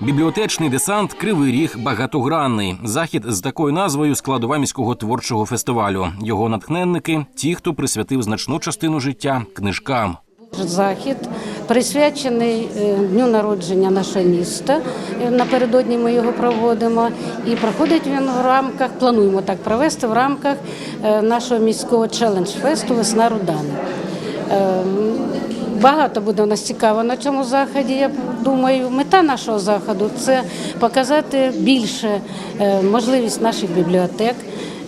Бібліотечний десант Кривий Ріг багатогранний. Захід з такою назвою складова міського творчого фестивалю. Його натхненники ті, хто присвятив значну частину життя книжкам. Захід присвячений е, дню народження нашого міста. Е, Напередодні ми його проводимо. І проходить він в рамках, плануємо так провести в рамках е, нашого міського челендж-фесту Весна Рудани. Багато буде нас цікаво на цьому заході. Я думаю, мета нашого заходу це показати більше е, можливість наших бібліотек,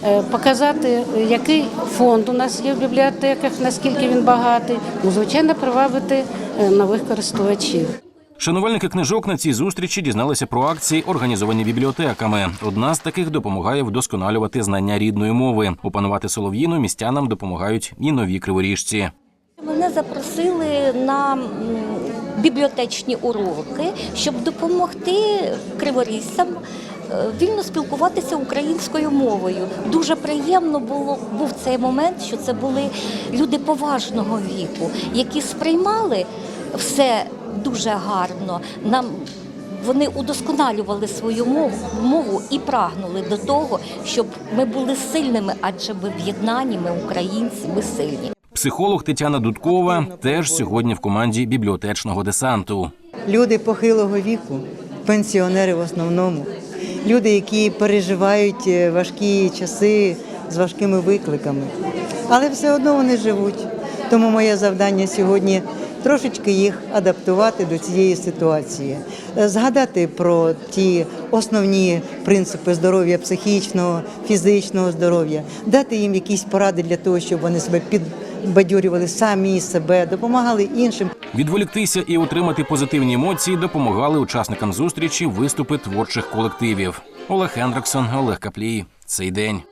е, показати, який фонд у нас є в бібліотеках, наскільки він багатий. Ну, звичайно, привабити е, нових користувачів. Шанувальники книжок на цій зустрічі дізналися про акції, організовані бібліотеками. Одна з таких допомагає вдосконалювати знання рідної мови. Опанувати солов'їну містянам допомагають і нові криворіжці. Мене запросили на бібліотечні уроки, щоб допомогти криворіжцям е, вільно спілкуватися українською мовою. Дуже приємно було був цей момент, що це були люди поважного віку, які сприймали все дуже гарно. Нам вони удосконалювали свою мову, мову і прагнули до того, щоб ми були сильними, адже ми в єднанні, ми українці, ми сильні. Психолог Тетяна Дудкова теж сьогодні в команді бібліотечного десанту. Люди похилого віку, пенсіонери в основному, люди, які переживають е, важкі часи з важкими викликами, але все одно вони живуть. Тому моє завдання сьогодні трошечки їх адаптувати до цієї ситуації, Е, згадати про ті основні принципи здоров'я психічного, фізичного здоров'я, дати їм якісь поради для того, щоб вони себе підбадьорювали самі себе, допомагали іншим. Відволіктися і отримати позитивні емоції допомагали учасникам зустрічі виступи творчих колективів. Олег Хендриксон, Олег Каплій. Цей день.